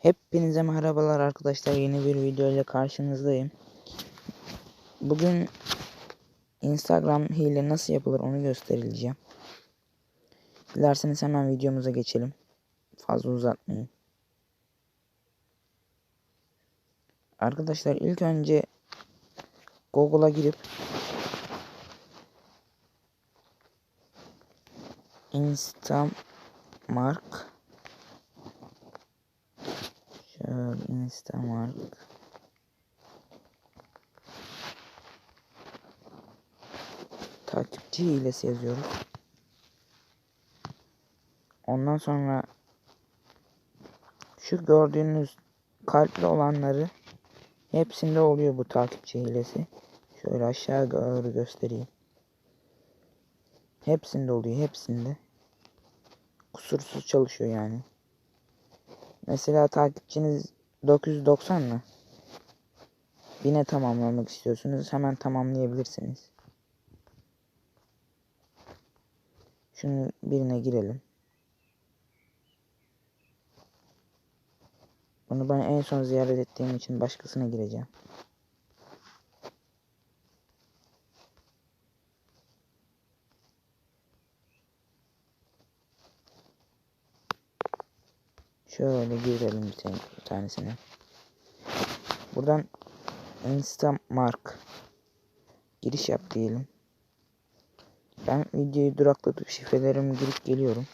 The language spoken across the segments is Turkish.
Hepinize merhabalar arkadaşlar. Yeni bir video ile karşınızdayım. Bugün Instagram hile nasıl yapılır onu göstereceğim. Dilerseniz hemen videomuza geçelim. Fazla uzatmayayım. Arkadaşlar ilk önce Google'a girip Instamark Instamark takipçi hilesi yazıyoruz. Ondan sonra şu gördüğünüz kalpli olanları hepsinde oluyor bu takipçi hilesi. Şöyle aşağı doğru göstereyim. Hepsinde oluyor, hepsinde. Kusursuz çalışıyor yani. Mesela takipçiniz 990 mı? Yine tamamlamak istiyorsunuz. Hemen tamamlayabilirsiniz. Şunu birine girelim. Bunu ben en son ziyaret ettiğim için başkasına gireceğim. Şöyle girelim bir, tane, bir tanesine. Buradan Instamark giriş yap diyelim. Ben videoyu duraklatıp şifrelerimi girip geliyorum.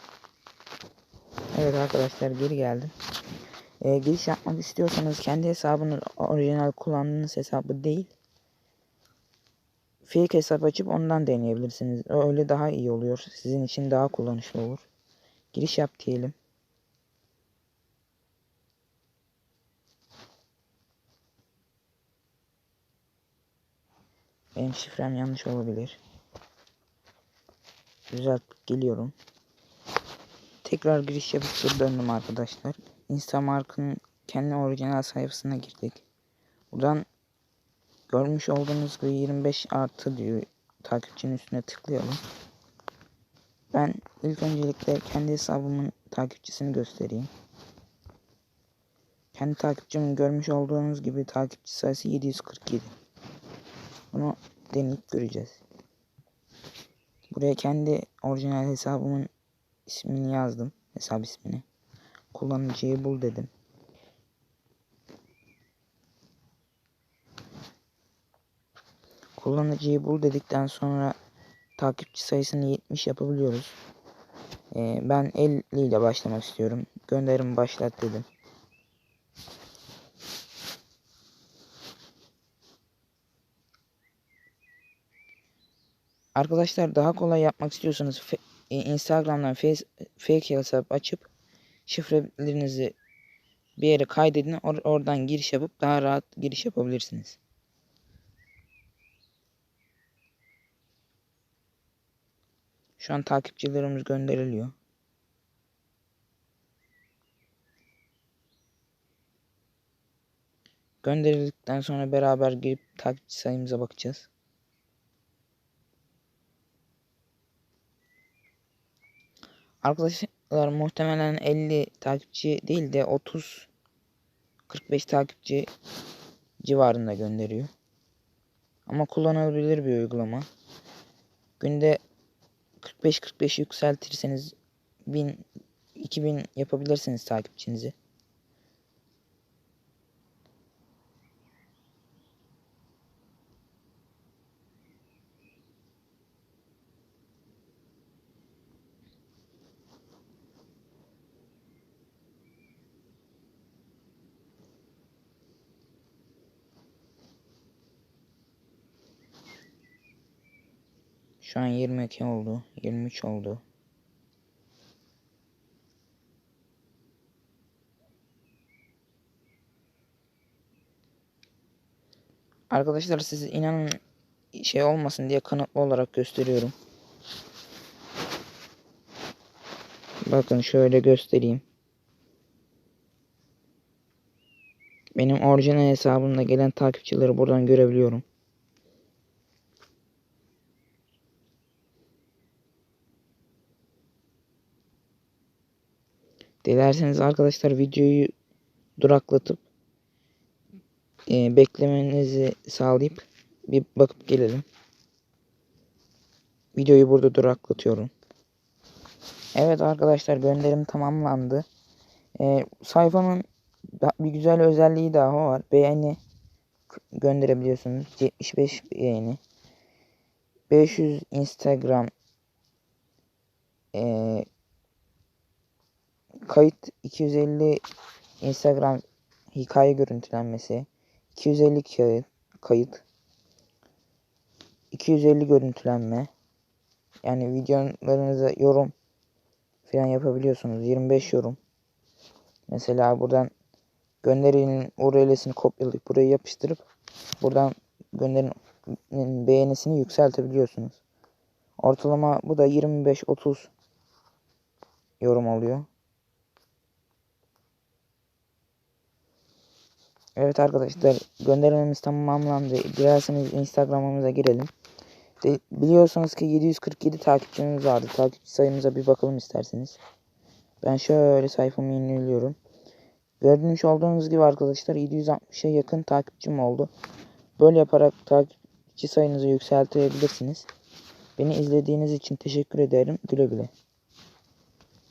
Evet arkadaşlar geri geldim. Ee, giriş yapmak istiyorsanız kendi hesabını orijinal kullandığınız hesabı değil. Fake hesap açıp ondan deneyebilirsiniz. Öyle daha iyi oluyor. Sizin için daha kullanışlı olur. Giriş yap diyelim. Benim şifrem yanlış olabilir. Düzeltip geliyorum. Tekrar giriş yapıp döndüm arkadaşlar. Instamark'ın kendi orijinal sayfasına girdik. Buradan görmüş olduğunuz gibi 25 artı diyor. Takipçinin üstüne tıklayalım. Ben ilk öncelikle kendi hesabımın takipçisini göstereyim. Kendi takipçimin görmüş olduğunuz gibi takipçi sayısı 747. Bunu deneyip göreceğiz. Buraya kendi orijinal hesabımın ismini yazdım. Hesap ismini. Kullanıcıyı bul dedim. Kullanıcıyı bul dedikten sonra takipçi sayısını 70 yapabiliyoruz. Ee, ben 50 ile başlamak istiyorum. Gönderim başlat dedim. Arkadaşlar daha kolay yapmak istiyorsanız Instagram'dan face, fake hesap açıp şifrelerinizi bir yere kaydedin. Or oradan giriş yapıp daha rahat giriş yapabilirsiniz. Şu an takipçilerimiz gönderiliyor. Gönderildikten sonra beraber girip takipçi sayımıza bakacağız. Arkadaşlar muhtemelen 50 takipçi değil de 30 45 takipçi civarında gönderiyor. Ama kullanılabilir bir uygulama. Günde 45-45 yükseltirseniz 1000 2000 yapabilirsiniz takipçinizi. Şu an 22 oldu. 23 oldu. Arkadaşlar siz inanın şey olmasın diye kanıtlı olarak gösteriyorum. Bakın şöyle göstereyim. Benim orijinal hesabımda gelen takipçileri buradan görebiliyorum. Dilerseniz arkadaşlar videoyu duraklatıp e, beklemenizi sağlayıp bir bakıp gelelim. Videoyu burada duraklatıyorum. Evet arkadaşlar gönderim tamamlandı. E, sayfanın bir güzel özelliği daha var. Beğeni gönderebiliyorsunuz. 75 beğeni. 500 Instagram e, kayıt 250 Instagram hikaye görüntülenmesi. 250 kayıt, kayıt 250 görüntülenme. Yani videolarınıza yorum falan yapabiliyorsunuz. 25 yorum. Mesela buradan gönderinin URL'sini kopyalayıp buraya yapıştırıp buradan gönderinin beğenisini yükseltebiliyorsunuz. Ortalama bu da 25-30 yorum oluyor Evet arkadaşlar göndermemiz tamamlandı. Dilerseniz Instagram'ımıza girelim. De, biliyorsunuz ki 747 takipçimiz vardı. Takipçi sayımıza bir bakalım isterseniz. Ben şöyle sayfamı yeniliyorum. Gördüğünüz olduğunuz gibi arkadaşlar 760'a yakın takipçim oldu. Böyle yaparak takipçi sayınızı yükseltebilirsiniz. Beni izlediğiniz için teşekkür ederim. Güle güle.